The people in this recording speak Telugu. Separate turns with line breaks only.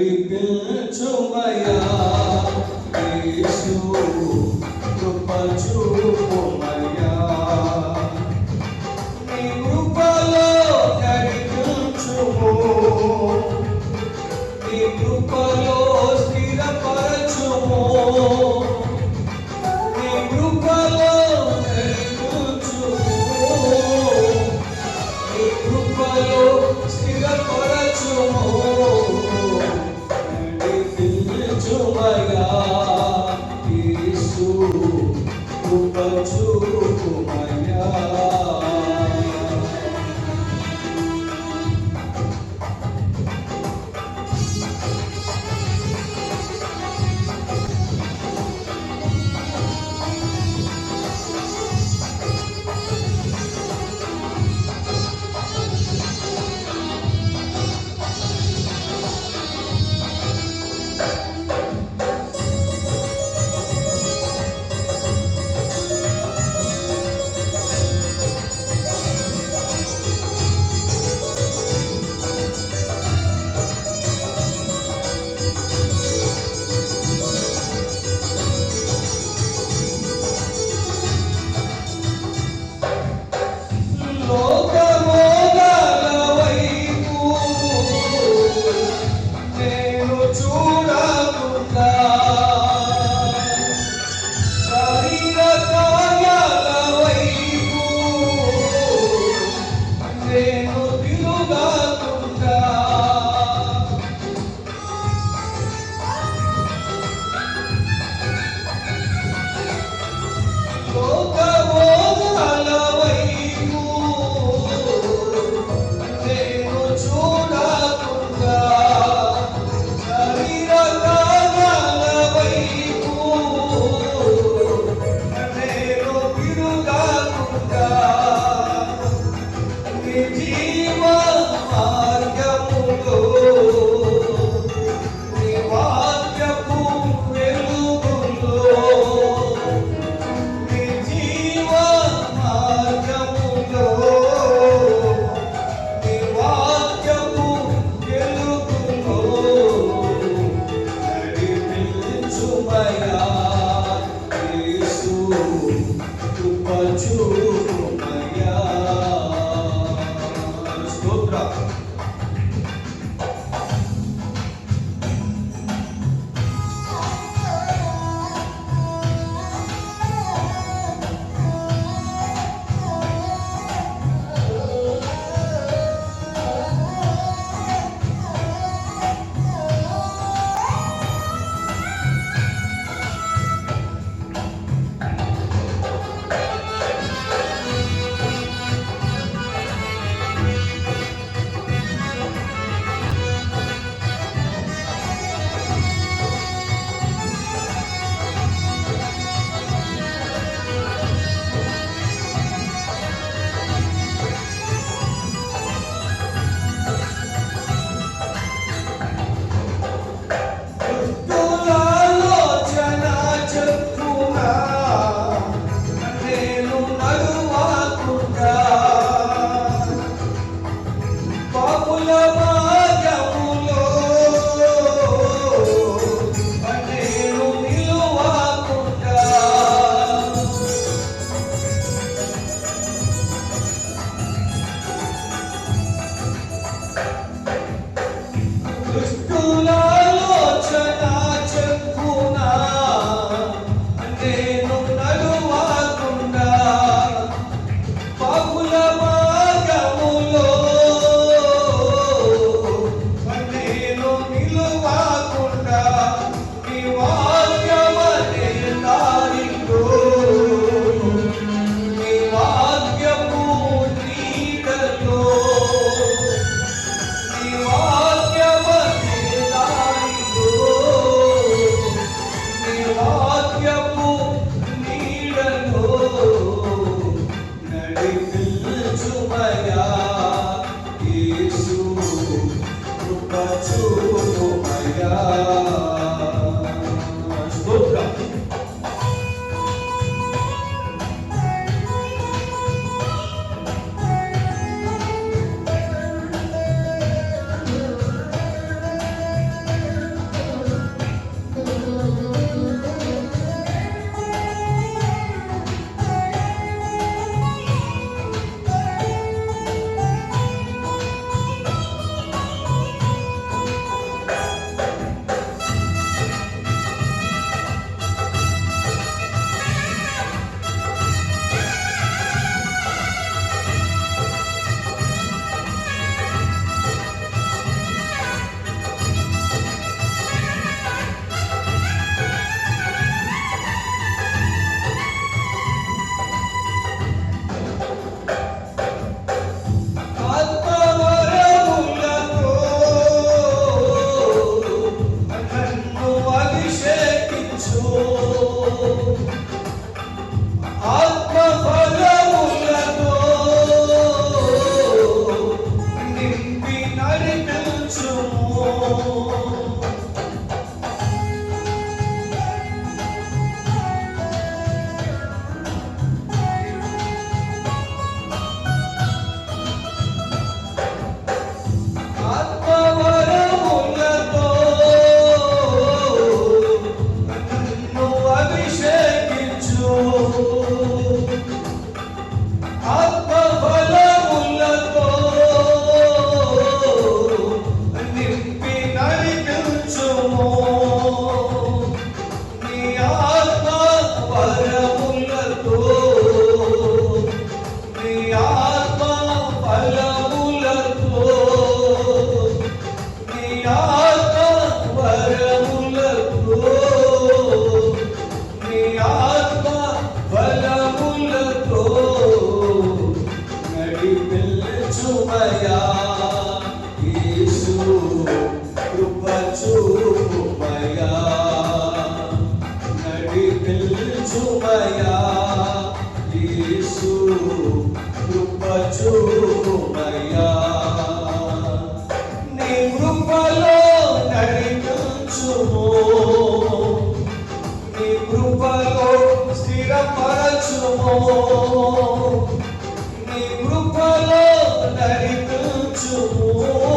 నడిపించుమయా యేసు కృప చూపుమయా నీ కృపలో నడిపించుము నీ కృపలో Jesus.
Oh.
దీవించుమయా యేసు కృప చూపుమయా నీ కృపలో నడిపించుము. నీ కృపలో స్థిరపరచుము. నీ కృపలో నడిపించుము.